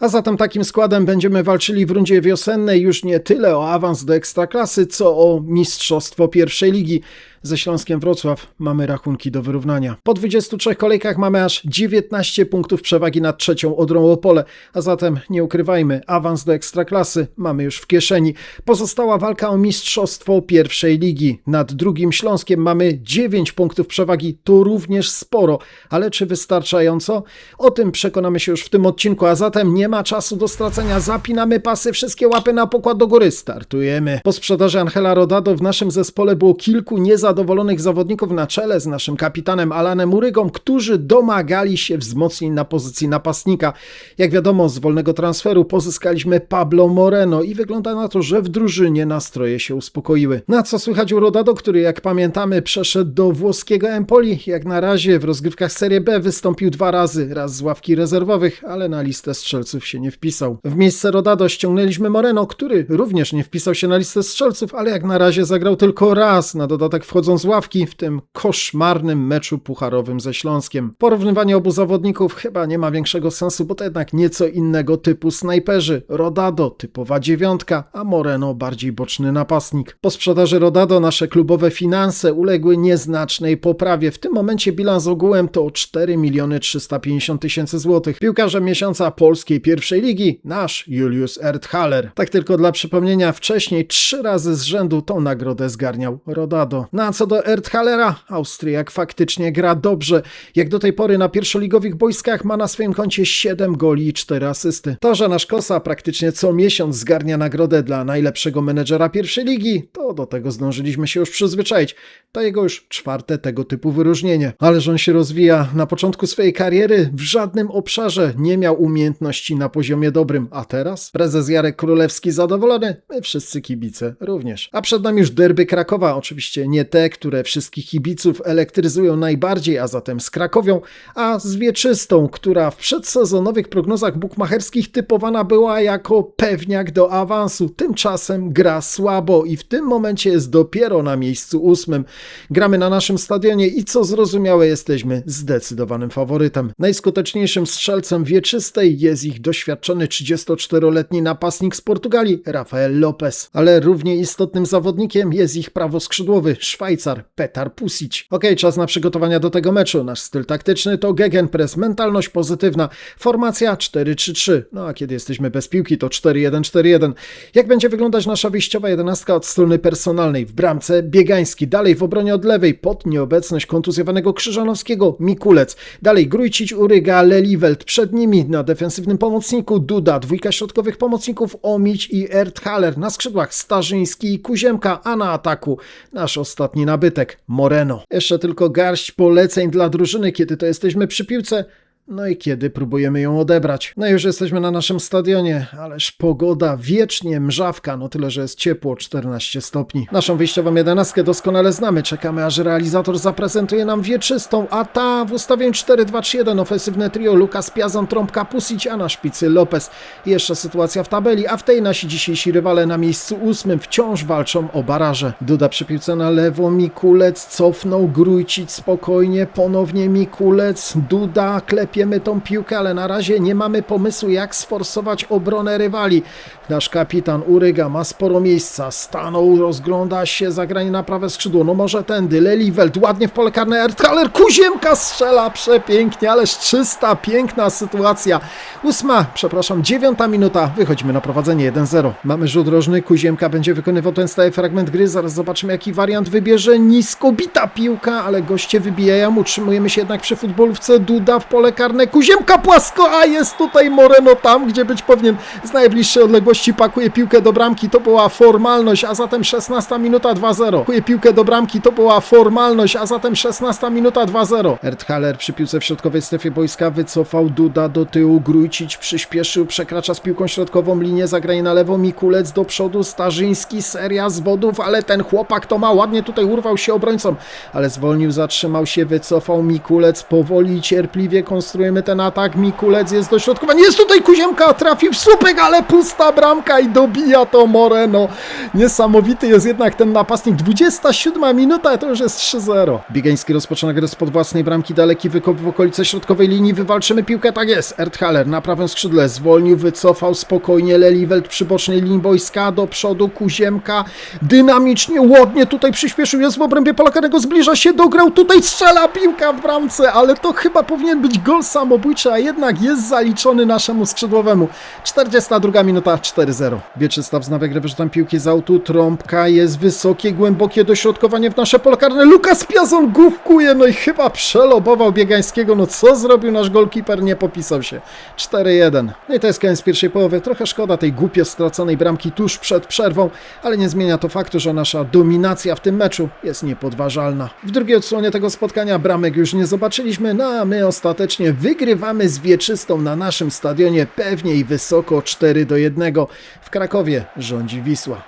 A zatem takim składem będziemy walczyli w rundzie wiosennej już nie tyle o awans do ekstraklasy, co o mistrzostwo pierwszej ligi. Ze Śląskiem Wrocław mamy rachunki do wyrównania. Po 23 kolejkach mamy aż 19 punktów przewagi nad trzecią Odrą Opole, a zatem nie ukrywajmy, awans do ekstraklasy mamy już w kieszeni. Pozostała walka o mistrzostwo pierwszej ligi. Nad drugim Śląskiem mamy 9 punktów przewagi, to również sporo, ale czy wystarczająco? O tym przekonamy się już w tym odcinku, a zatem nie ma czasu do stracenia. Zapinamy pasy, wszystkie łapy na pokład do góry. Startujemy. Po sprzedaży Angela Rodado w naszym zespole było kilku niezadowolonych zawodników na czele z naszym kapitanem Alanem Urygą, którzy domagali się wzmocnień na pozycji napastnika. Jak wiadomo, z wolnego transferu pozyskaliśmy Pablo Moreno i wygląda na to, że w drużynie nastroje się uspokoiły. Na co słychać u Rodado, który jak pamiętamy przeszedł do włoskiego Empoli. Jak na razie w rozgrywkach Serie B wystąpił dwa razy, raz z ławki rezerwowych, ale na listę strzelców się nie wpisał. W miejsce Rodado ściągnęliśmy Moreno, który również nie wpisał się na listę strzelców, ale jak na razie zagrał tylko raz, na dodatek wchodząc z ławki w tym koszmarnym meczu pucharowym ze Śląskiem. Porównywanie obu zawodników chyba nie ma większego sensu, bo to jednak nieco innego typu snajperzy. Rodado typowa dziewiątka, a Moreno bardziej boczny napastnik. Po sprzedaży Rodado nasze klubowe finanse uległy nieznacznej poprawie. W tym momencie bilans ogółem to 4 miliony 350 tysięcy złotych. Piłkarzem miesiąca polskiej pierwszej ligi nasz Julius Erdhaler. Tak tylko dla przypomnienia, wcześniej trzy razy z rzędu tą nagrodę zgarniał Rodado. Na co do Erdhalera, Austriak faktycznie gra dobrze. Jak do tej pory na pierwszoligowych boiskach ma na swoim koncie 7 goli i 4 asysty. To, że nasz Kosa praktycznie co miesiąc zgarnia nagrodę dla najlepszego menedżera pierwszej ligi, to do tego zdążyliśmy się już przyzwyczaić. To jego już czwarte tego typu wyróżnienie. Ależ on się rozwija. Na początku swojej kariery w żadnym obszarze nie miał umiejętności na poziomie dobrym, a teraz prezes Jarek Królewski zadowolony, my wszyscy kibice również. A przed nami już derby Krakowa, oczywiście nie te, które wszystkich kibiców elektryzują najbardziej, a zatem z Krakowią, a z Wieczystą, która w przedsezonowych prognozach bukmacherskich typowana była jako pewniak do awansu. Tymczasem gra słabo i w tym momencie jest dopiero na miejscu ósmym. Gramy na naszym stadionie i co zrozumiałe jesteśmy zdecydowanym faworytem. Najskuteczniejszym strzelcem Wieczystej jest ich doświadczony 34-letni napastnik z Portugalii, Rafael Lopez. Ale równie istotnym zawodnikiem jest ich prawoskrzydłowy Szwajcar Petar Pusic. Ok, czas na przygotowania do tego meczu. Nasz styl taktyczny to gegenpress, mentalność pozytywna, formacja 4-3-3. No a kiedy jesteśmy bez piłki to 4-1-4-1. Jak będzie wyglądać nasza wyjściowa jedenastka od strony personalnej? W bramce Biegański, dalej w obronie od lewej pod nieobecność kontuzjowanego Krzyżanowskiego Mikulec. Dalej Grójcić, Uryga, Leliwelt. Przed nimi na defensywnym pomocniku Duda, dwójka środkowych pomocników Omić i Erdhaler. Na skrzydłach Starzyński i Kuziemka, a na ataku nasz ostatni nabytek Moreno. Jeszcze tylko garść poleceń dla drużyny, kiedy to jesteśmy przy piłce. No i kiedy próbujemy ją odebrać? No już jesteśmy na naszym stadionie, ależ pogoda wiecznie mrzawka, no tyle, że jest ciepło, 14 stopni. Naszą wyjściową jedenastkę doskonale znamy, czekamy aż realizator zaprezentuje nam wieczystą, a ta w ustawieniu 4-2-3-1 ofensywne trio Lukas Piazon, Trąbka, Pusić, a na szpicy Lopez. Jeszcze sytuacja w tabeli, a w tej nasi dzisiejsi rywale na miejscu ósmym wciąż walczą o baraże. Duda przy na lewo, Mikulec cofnął, Grójcić spokojnie, ponownie Mikulec, Duda klepie łapiemy tą piłkę, ale na razie nie mamy pomysłu, jak sforsować obronę rywali. Nasz kapitan Uryga ma sporo miejsca. Stanął, rozgląda się, zagranie na prawe skrzydło. No może tędy. Leliwelt ładnie w pole karne. Erdhaler Kuziemka strzela przepięknie, ależ czysta, piękna sytuacja. Ósma, przepraszam, dziewiąta minuta. Wychodzimy na prowadzenie 1-0. Mamy rzut rożny. Kuziemka będzie wykonywał ten stały fragment gry. Zaraz zobaczymy, jaki wariant wybierze. Nisko bita piłka, ale goście wybijają. Utrzymujemy się jednak przy futbolówce. Duda w pole karne karne, Kuziemka płasko, a jest tutaj Moreno tam, gdzie być powinien. Z najbliższej odległości pakuje piłkę do bramki, to była formalność, a zatem 16 minuta 2-0. Pakuje piłkę do bramki, to była formalność, a zatem 16 minuta 2-0. Erdhaler przy piłce w środkowej strefie boiska wycofał Duda do tyłu, Grójcić przyspieszył, przekracza z piłką środkową linię, zagranie na lewo, Mikulec do przodu, Starzyński, seria zwodów, ale ten chłopak to ma, ładnie. Tutaj urwał się obrońcom, ale zwolnił, zatrzymał się, wycofał Mikulec, powoli, cierpliwie konstruuje konstruujemy ten atak. Mikulec jest dośrodkowany. Jest tutaj Kuziemka, trafił w słupek, ale pusta bramka i dobija to Moreno. Niesamowity jest jednak ten napastnik. 27 minuta, to już jest 3-0. Biegański rozpoczyna grę spod własnej bramki. Daleki wykop w okolice środkowej linii. Wywalczymy piłkę, tak jest. Erdhaller na prawym skrzydle zwolnił, wycofał spokojnie. Leliwelt przy bocznej linii boiska. Do przodu Kuziemka. Dynamicznie, ładnie tutaj przyspieszył. Jest w obrębie pola karnego. Zbliża się, dograł. Tutaj strzela piłka w bramce, ale to chyba powinien być gol samobójczy, a jednak jest zaliczony naszemu skrzydłowemu. 42 minuta, 4-0. Wieczysta wznawia grę wyrzutem piłki z autu. Trąbka jest wysokie, głębokie dośrodkowanie w nasze pole karne. Lukas Piazon główkuje, no i chyba przelobował Biegańskiego. No co zrobił nasz golkiper? Nie popisał się. 4-1. No i to jest koniec pierwszej połowy. Trochę szkoda tej głupio straconej bramki tuż przed przerwą, ale nie zmienia to faktu, że nasza dominacja w tym meczu jest niepodważalna. W drugiej odsłonie tego spotkania bramek już nie zobaczyliśmy, no a my ostatecznie wygrywamy z Wieczystą na naszym stadionie pewnie i wysoko 4 do 1. W Krakowie rządzi Wisła.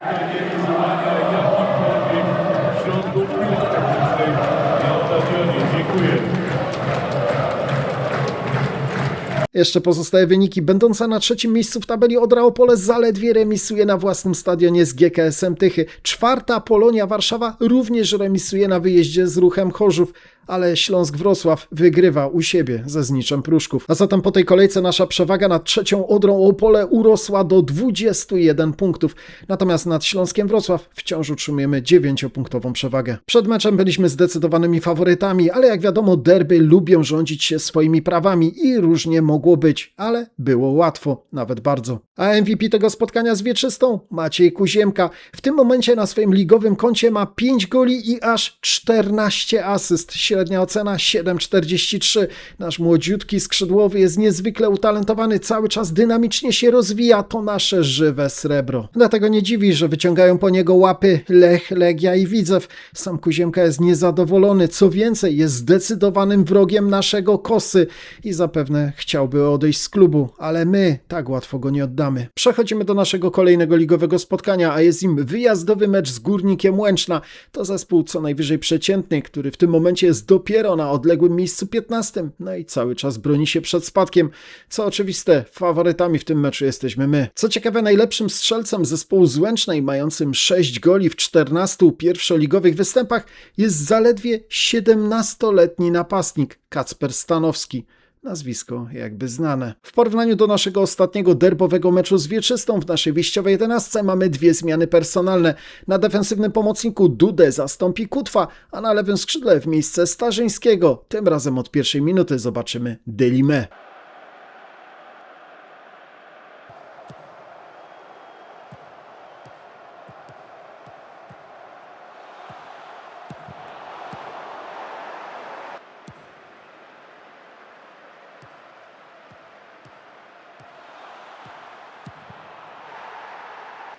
Jeszcze pozostałe wyniki. Będąca na trzecim miejscu w tabeli Odra Opole zaledwie remisuje na własnym stadionie z GKS-em Tychy. Czwarta Polonia Warszawa również remisuje na wyjeździe z ruchem Chorzów, ale Śląsk Wrocław wygrywa u siebie ze Zniczem Pruszków. A zatem po tej kolejce nasza przewaga nad trzecią Odrą Opole urosła do 21 punktów. Natomiast nad Śląskiem Wrocław wciąż utrzymujemy 9-punktową przewagę. Przed meczem byliśmy zdecydowanymi faworytami, ale jak wiadomo derby lubią rządzić się swoimi prawami i różnie mogło być, ale było łatwo, nawet bardzo. A MVP tego spotkania z Wieczystą? Maciej Kuziemka. W tym momencie na swoim ligowym koncie ma 5 goli i aż 14 asyst. Ocena 7,43. Nasz młodziutki skrzydłowy jest niezwykle utalentowany, cały czas dynamicznie się rozwija. To nasze żywe srebro. Dlatego nie dziwi, że wyciągają po niego łapy Lech, Legia i Widzew. Sam Kuziemka jest niezadowolony. Co więcej, jest zdecydowanym wrogiem naszego kosy i zapewne chciałby odejść z klubu, ale my tak łatwo go nie oddamy. Przechodzimy do naszego kolejnego ligowego spotkania, a jest im wyjazdowy mecz z Górnikiem Łęczna. To zespół co najwyżej przeciętny, który w tym momencie jest dopiero na odległym miejscu 15, no i cały czas broni się przed spadkiem. Co oczywiste, faworytami w tym meczu jesteśmy my. Co ciekawe, najlepszym strzelcem zespołu z Łęcznej, mającym 6 goli w 14 pierwszoligowych występach, jest zaledwie 17-letni napastnik Kacper Stanowski nazwisko jakby znane. W porównaniu do naszego ostatniego derbowego meczu z Wieczystą w naszej wyjściowej 11 mamy dwie zmiany personalne. Na defensywnym pomocniku Dudę zastąpi Kutwa, a na lewym skrzydle w miejsce Starzyńskiego. Tym razem od pierwszej minuty zobaczymy Delimę.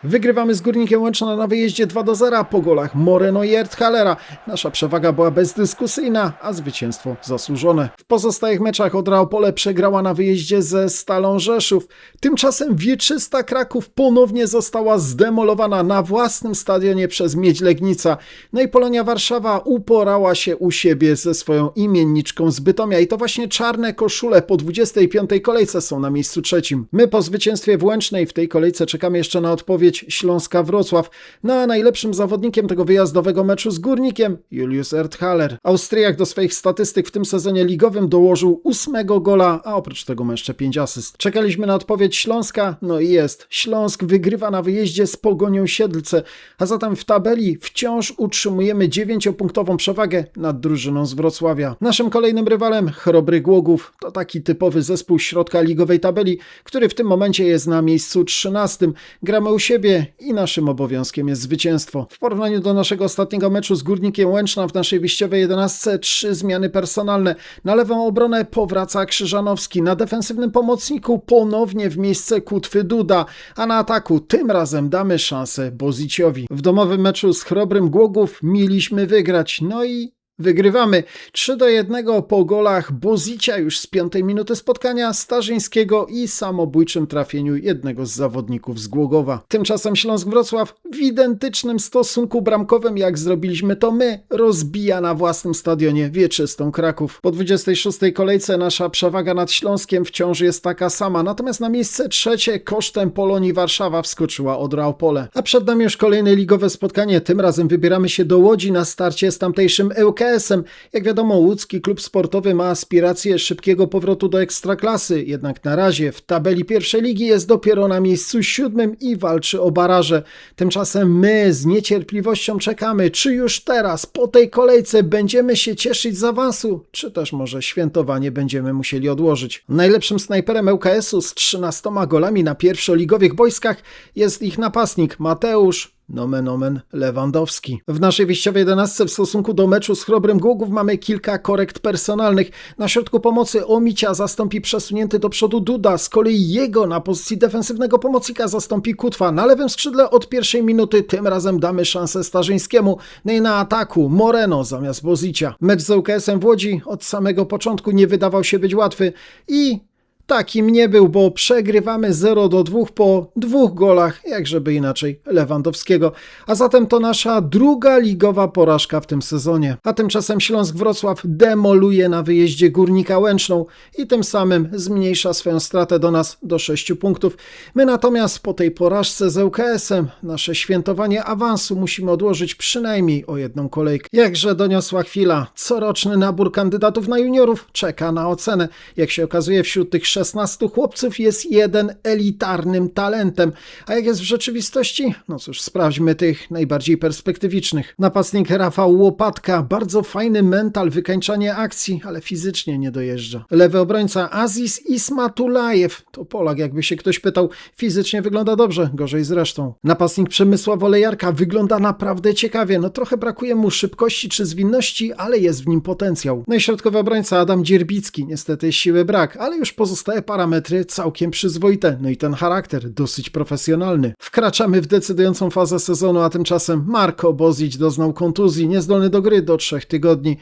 Wygrywamy z Górnikiem Łęczna na wyjeździe 2 do 0 po golach Moreno i Erdhalera. Nasza przewaga była bezdyskusyjna, a zwycięstwo zasłużone. W pozostałych meczach Odra Opole przegrała na wyjeździe ze Stalą Rzeszów. Tymczasem Wieczysta Kraków ponownie została zdemolowana na własnym stadionie przez Miedź Legnica. No i Polonia Warszawa uporała się u siebie ze swoją imienniczką z Bytomia i to właśnie czarne koszule po 25. kolejce są na miejscu trzecim. My po zwycięstwie w Łęcznej w tej kolejce czekamy jeszcze na odpowiedź Śląska Wrocław. No a najlepszym zawodnikiem tego wyjazdowego meczu z Górnikiem Julius Erdhaller. Austriak do swoich statystyk w tym sezonie ligowym dołożył ósmego gola, a oprócz tego ma jeszcze 5 asyst. Czekaliśmy na odpowiedź Śląska, no i jest. Śląsk wygrywa na wyjeździe z Pogonią Siedlce, a zatem w tabeli wciąż utrzymujemy 9-punktową przewagę nad drużyną z Wrocławia. Naszym kolejnym rywalem Chrobry Głogów to taki typowy zespół środka ligowej tabeli, który w tym momencie jest na miejscu 13. Gramy u siebie i naszym obowiązkiem jest zwycięstwo. W porównaniu do naszego ostatniego meczu z Górnikiem Łęczna w naszej wyjściowej 11 trzy zmiany personalne. Na lewą obronę powraca Krzyżanowski, na defensywnym pomocniku ponownie w miejsce Kutwy Duda, a na ataku tym razem damy szansę Boziciowi. W domowym meczu z Chrobrym Głogów mieliśmy wygrać, no i wygrywamy. 3 do 1 po golach Bozicia już z piątej minuty spotkania, Starzyńskiego i samobójczym trafieniu jednego z zawodników z Głogowa. Tymczasem Śląsk Wrocław w identycznym stosunku bramkowym jak zrobiliśmy to my, rozbija na własnym stadionie wieczystą Kraków. Po 26 kolejce nasza przewaga nad Śląskiem wciąż jest taka sama, natomiast na miejsce trzecie kosztem Polonii Warszawa wskoczyła Odra Opole. A przed nami już kolejne ligowe spotkanie, tym razem wybieramy się do Łodzi na starcie z tamtejszym ŁKS-em. Jak wiadomo, łódzki klub sportowy ma aspiracje szybkiego powrotu do ekstraklasy, jednak na razie w tabeli pierwszej ligi jest dopiero na miejscu siódmym i walczy o baraże. Tymczasem my z niecierpliwością czekamy, czy już teraz, po tej kolejce, będziemy się cieszyć z awansu, czy też może świętowanie będziemy musieli odłożyć. Najlepszym snajperem ŁKS-u z 13 golami na pierwszoligowych boiskach jest ich napastnik Mateusz Nomen omen Lewandowski. W naszej wyjściowej jedenastce w stosunku do meczu z Chrobrym Głogów mamy kilka korekt personalnych. Na środku pomocy Omicia zastąpi przesunięty do przodu Duda, z kolei jego na pozycji defensywnego pomocnika zastąpi Kutwa. Na lewym skrzydle od pierwszej minuty tym razem damy szansę Starzyńskiemu. No i na ataku Moreno zamiast Bozicia. Mecz z ŁKS-em w Łodzi od samego początku nie wydawał się być łatwy i Takim nie był, bo przegrywamy 0 do 2 po dwóch golach, jak żeby inaczej, Lewandowskiego. A zatem to nasza druga ligowa porażka w tym sezonie. A tymczasem Śląsk Wrocław demoluje na wyjeździe Górnika Łęczną i tym samym zmniejsza swoją stratę do nas do 6 punktów. My natomiast po tej porażce z ŁKS-em nasze świętowanie awansu musimy odłożyć przynajmniej o jedną kolejkę. Jakże doniosła chwila. Coroczny nabór kandydatów na juniorów czeka na ocenę. Jak się okazuje wśród tych 16 chłopców jest jeden elitarnym talentem. A jak jest w rzeczywistości? No cóż, sprawdźmy tych najbardziej perspektywicznych. Napastnik Rafał Łopatka, bardzo fajny mental, wykańczanie akcji, ale fizycznie nie dojeżdża. Lewy obrońca Aziz Ismatulajew, to Polak jakby się ktoś pytał, fizycznie wygląda dobrze, gorzej zresztą. Napastnik Przemysław Olejarka wygląda naprawdę ciekawie, no trochę brakuje mu szybkości czy zwinności, ale jest w nim potencjał. No i środkowy obrońca Adam Dzierbicki, niestety siły brak, ale już pozostałe parametry całkiem przyzwoite, no i ten charakter dosyć profesjonalny. Wkraczamy w decydującą fazę sezonu, a tymczasem Marko Bozić doznał kontuzji, niezdolny do gry do trzech tygodni.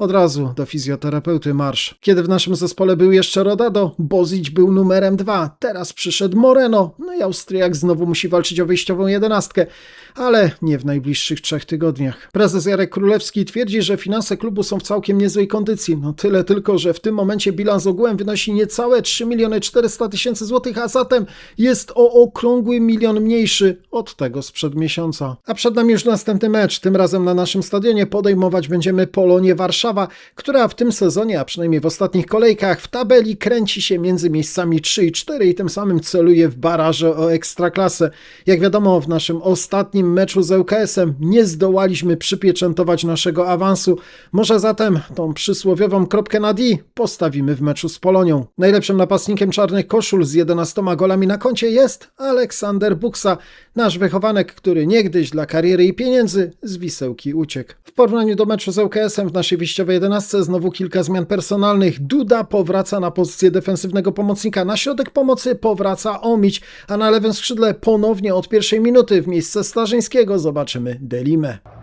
Od razu do fizjoterapeuty marsz. Kiedy w naszym zespole był jeszcze Rodado, Bozić był numerem dwa. Teraz przyszedł Moreno, no i Austriak znowu musi walczyć o wyjściową jedenastkę, ale nie w najbliższych trzech tygodniach. Prezes Jarek Królewski twierdzi, że finanse klubu są w całkiem niezłej kondycji. No tyle tylko, że w tym momencie bilans ogółem wynosi niecałe 3 miliony 400 tysięcy złotych, a zatem jest o okrągły milion mniejszy od tego sprzed miesiąca. A przed nami już następny mecz. Tym razem na naszym stadionie podejmować będziemy Polonię Warszawa, która w tym sezonie, a przynajmniej w ostatnich kolejkach, w tabeli kręci się między miejscami 3 i 4 i tym samym celuje w baraże o ekstraklasę. Jak wiadomo, w naszym ostatnim meczu z ŁKS-em nie zdołaliśmy przypieczętować naszego awansu. Może zatem tą przysłowiową kropkę na D postawimy w meczu z Polonią. Najlepszym napastnikiem czarnych koszul z 11 golami na koncie jest Aleksander Buksa, nasz wychowanek, który niegdyś dla kariery i pieniędzy z wisełki uciekł. W porównaniu do meczu z ŁKS-em w naszej wyjściowej 11 znowu kilka zmian personalnych. Duda powraca na pozycję defensywnego pomocnika, na środek pomocy powraca Omić, a na lewym skrzydle ponownie od pierwszej minuty w miejsce Starzyńskiego zobaczymy Delimę.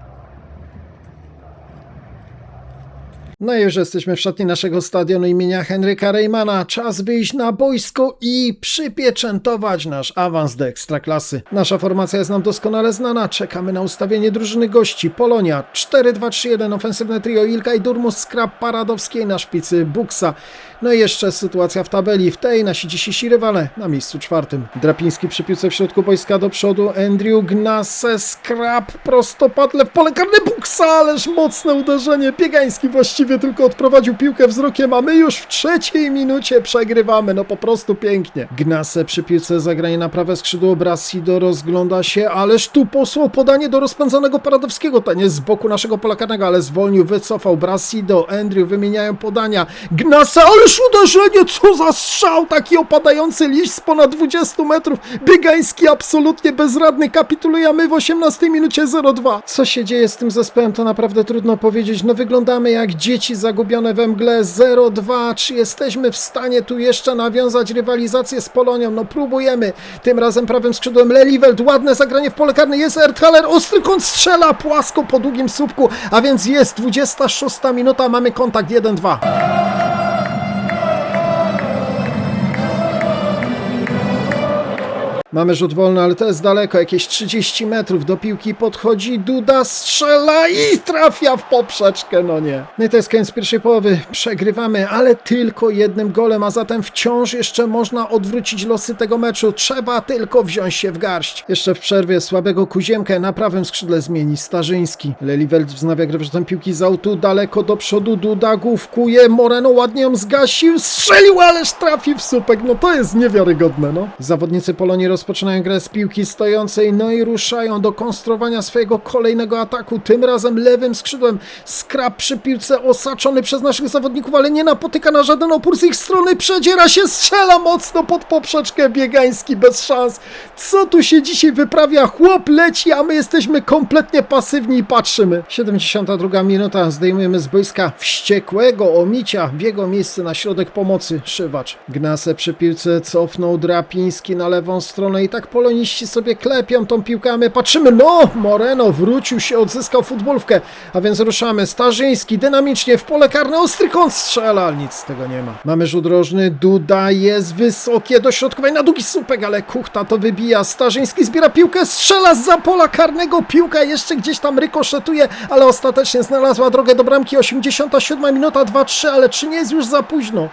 No i już jesteśmy w szatni naszego stadionu imienia Henryka Reymana. Czas wyjść na boisko i przypieczętować nasz awans do ekstraklasy. Nasza formacja jest nam doskonale znana. Czekamy na ustawienie drużyny gości. Polonia 4-2-3-1, ofensywne trio Ilka i Durmus, Skrab Paradowskiej na szpicy Buksa. No i jeszcze sytuacja w tabeli. W tej nasi dzisiejsi rywale na miejscu czwartym. Drapiński przy piłce w środku boiska do przodu. Andrew Gnase, Skrab, prostopadle w pole karne Buksa, ależ mocne uderzenie. Biegański właściwie tylko odprowadził piłkę wzrokiem, a my już w trzeciej minucie przegrywamy. No po prostu pięknie. Gnase przy piłce zagranie na prawe skrzydło. Brasido rozgląda się, ależ tu posłał podanie do rozpędzonego Paradowskiego. Ten jest z boku naszego pola karnego, ale zwolnił, wycofał. Brasido, Andrew wymieniają podania. Gnase, ależ uderzenie, co za strzał! Taki opadający liść z ponad 20 metrów. Biegański absolutnie bezradny. Kapitulujemy w 18 minucie 0-2. Co się dzieje z tym zespołem, to naprawdę trudno powiedzieć. No wyglądamy jak dzieci zagubione we mgle 0-2. Czy jesteśmy w stanie tu jeszcze nawiązać rywalizację z Polonią? No próbujemy. Tym razem prawym skrzydłem Leliweld. Ładne zagranie w pole karne. Jest Erthaler. Ostry kąt strzela płasko po długim słupku. A więc jest 26 minuta. Mamy kontakt 1-2. Mamy rzut wolny, ale to jest daleko, jakieś 30 metrów do piłki podchodzi Duda, strzela i trafia w poprzeczkę, no nie. No i to jest koniec pierwszej połowy, przegrywamy, ale tylko jednym golem, a zatem wciąż jeszcze można odwrócić losy tego meczu, trzeba tylko wziąć się w garść. Jeszcze w przerwie słabego Kuziemkę na prawym skrzydle zmieni Starzyński. Leliweld wznawia grę wrzutem piłki z autu, daleko do przodu, Duda główkuje, Moreno ładnie ją zgasił, strzelił, ależ trafi w słupek, no to jest niewiarygodne, no. Zawodnicy Polonii rozpoczynają grę z piłki stojącej, no i ruszają do konstruowania swojego kolejnego ataku. Tym razem lewym skrzydłem skrap przy piłce osaczony przez naszych zawodników, ale nie napotyka na żaden opór z ich strony. Przedziera się, strzela mocno pod poprzeczkę biegański bez szans. Co tu się dzisiaj wyprawia? Chłop leci, a my jesteśmy kompletnie pasywni i patrzymy. 72 minuta. Zdejmujemy z boiska wściekłego omicia. W jego miejsce na środek pomocy Szywacz. Gnasę przy piłce cofnął Drapiński na lewą stronę i tak poloniści sobie klepią tą piłkę, a my patrzymy, no Moreno wrócił się, odzyskał futbolówkę, a więc ruszamy, Starzyński dynamicznie w pole karne, ostry kąt strzela, nic z tego nie ma. Mamy rzut rożny, Duda jest wysokie, dośrodkowanie na długi słupek, ale Kuchta to wybija, Starzyński zbiera piłkę, strzela za pola karnego, piłka jeszcze gdzieś tam rykoszetuje, ale ostatecznie znalazła drogę do bramki, 87 minuta, 2-3, ale czy nie jest już za późno?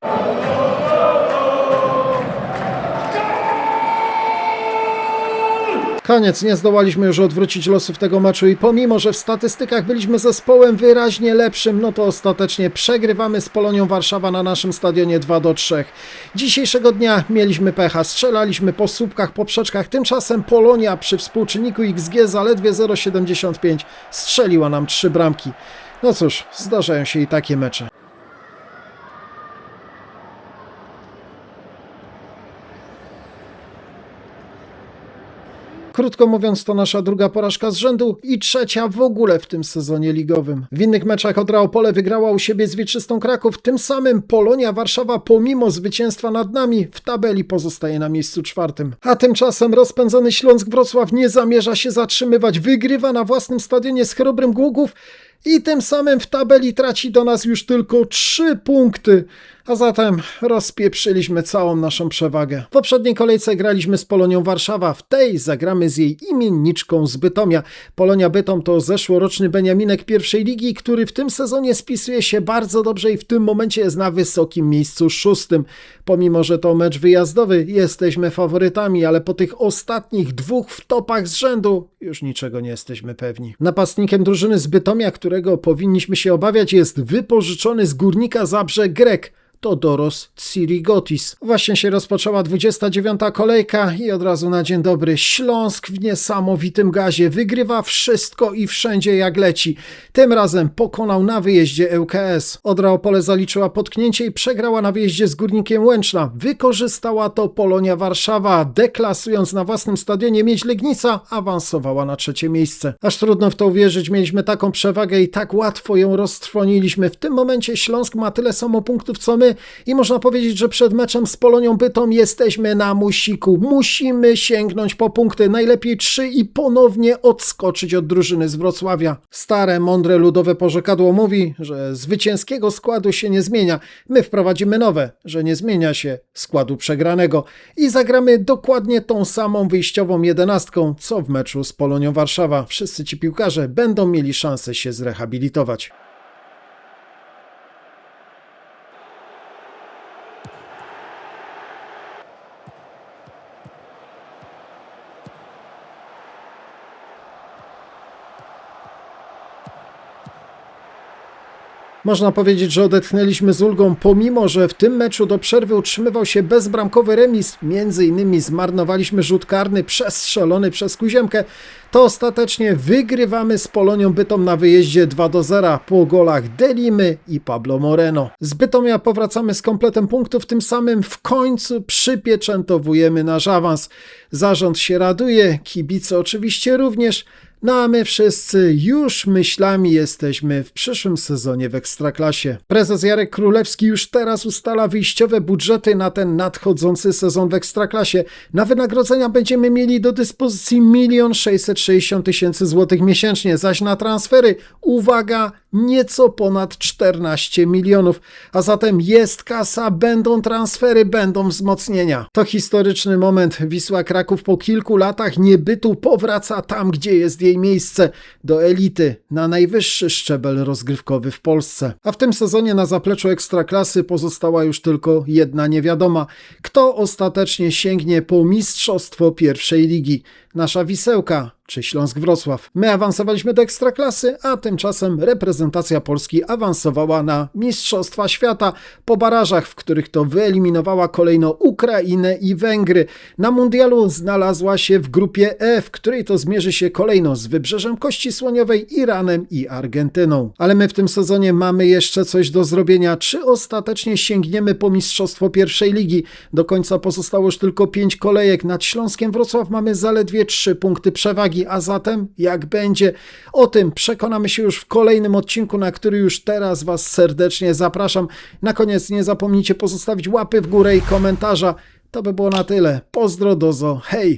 Koniec, nie zdołaliśmy już odwrócić losów tego meczu i pomimo, że w statystykach byliśmy zespołem wyraźnie lepszym, no to ostatecznie przegrywamy z Polonią Warszawa na naszym stadionie 2 do 3. Dzisiejszego dnia mieliśmy pecha, strzelaliśmy po słupkach, poprzeczkach, tymczasem Polonia przy współczynniku XG zaledwie 0,75 strzeliła nam trzy bramki. No cóż, zdarzają się i takie mecze. Krótko mówiąc, to nasza druga porażka z rzędu i trzecia w ogóle w tym sezonie ligowym. W innych meczach Odra Opole wygrała u siebie z Wieczystą Kraków, tym samym Polonia Warszawa pomimo zwycięstwa nad nami w tabeli pozostaje na miejscu czwartym. A tymczasem rozpędzony Śląsk Wrocław nie zamierza się zatrzymywać, wygrywa na własnym stadionie z Chrobrym Głogów i tym samym w tabeli traci do nas już tylko 3 punkty. A zatem rozpieprzyliśmy całą naszą przewagę. W poprzedniej kolejce graliśmy z Polonią Warszawa, w tej zagramy z jej imienniczką z Bytomia. Polonia Bytom to zeszłoroczny Beniaminek pierwszej ligi, który w tym sezonie spisuje się bardzo dobrze i w tym momencie jest na wysokim miejscu szóstym. Pomimo, że to mecz wyjazdowy, jesteśmy faworytami, ale po tych ostatnich dwóch wtopach z rzędu już niczego nie jesteśmy pewni. Napastnikiem drużyny z Bytomia, którego powinniśmy się obawiać, jest wypożyczony z Górnika Zabrze Grek. Todoros Tsirigotis. Właśnie się rozpoczęła 29. kolejka i od razu na dzień dobry Śląsk w niesamowitym gazie wygrywa wszystko i wszędzie jak leci. Tym razem pokonał na wyjeździe ŁKS. Odra Opole zaliczyła potknięcie i przegrała na wyjeździe z Górnikiem Łęczna. Wykorzystała to Polonia Warszawa, deklasując na własnym stadionie Miedź Legnica, awansowała na trzecie miejsce. Aż trudno w to uwierzyć, mieliśmy taką przewagę i tak łatwo ją roztrwoniliśmy. W tym momencie Śląsk ma tyle samo punktów co my, i można powiedzieć, że przed meczem z Polonią Bytom jesteśmy na musiku. Musimy sięgnąć po punkty, najlepiej trzy i ponownie odskoczyć od drużyny z Wrocławia. Stare, mądre ludowe porzekadło mówi, że zwycięskiego składu się nie zmienia. My wprowadzimy nowe, że nie zmienia się składu przegranego i zagramy dokładnie tą samą wyjściową jedenastką, co w meczu z Polonią Warszawa. Wszyscy ci piłkarze będą mieli szansę się zrehabilitować. Można powiedzieć, że odetchnęliśmy z ulgą, pomimo że w tym meczu do przerwy utrzymywał się bezbramkowy remis. Między innymi zmarnowaliśmy rzut karny przestrzelony przez Kuziemkę. To ostatecznie wygrywamy z Polonią Bytom na wyjeździe 2 do 0 po golach Delimy i Pablo Moreno. Z Bytomia powracamy z kompletem punktów, tym samym w końcu przypieczętowujemy nasz awans. Zarząd się raduje, kibice oczywiście również. No a my wszyscy już myślami jesteśmy w przyszłym sezonie w Ekstraklasie. Prezes Jarek Królewski już teraz ustala wyjściowe budżety na ten nadchodzący sezon w Ekstraklasie. Na wynagrodzenia będziemy mieli do dyspozycji 1 660 tysięcy złotych miesięcznie, zaś na transfery, uwaga, nieco ponad 14 milionów. A zatem jest kasa, będą transfery, będą wzmocnienia. To historyczny moment. Wisła Kraków po kilku latach niebytu powraca tam, gdzie jest jej miejsce do elity, na najwyższy szczebel rozgrywkowy w Polsce. A w tym sezonie na zapleczu ekstraklasy pozostała już tylko jedna niewiadoma. Kto ostatecznie sięgnie po mistrzostwo pierwszej ligi? Nasza wisełka czy Śląsk Wrocław. My awansowaliśmy do ekstraklasy, a tymczasem reprezentacja Polski awansowała na Mistrzostwa Świata po barażach, w których to wyeliminowała kolejno Ukrainę i Węgry. Na mundialu znalazła się w grupie E, w której to zmierzy się kolejno z Wybrzeżem Kości Słoniowej, Iranem i Argentyną. Ale my w tym sezonie mamy jeszcze coś do zrobienia. Czy ostatecznie sięgniemy po Mistrzostwo pierwszej ligi? Do końca pozostało już tylko pięć kolejek. Nad Śląskiem Wrocław mamy zaledwie trzy punkty przewagi, a zatem jak będzie? O tym przekonamy się już w kolejnym odcinku, na który już teraz Was serdecznie zapraszam. Na koniec nie zapomnijcie pozostawić łapy w górę i komentarza. To by było na tyle. Pozdro, dozo, hej!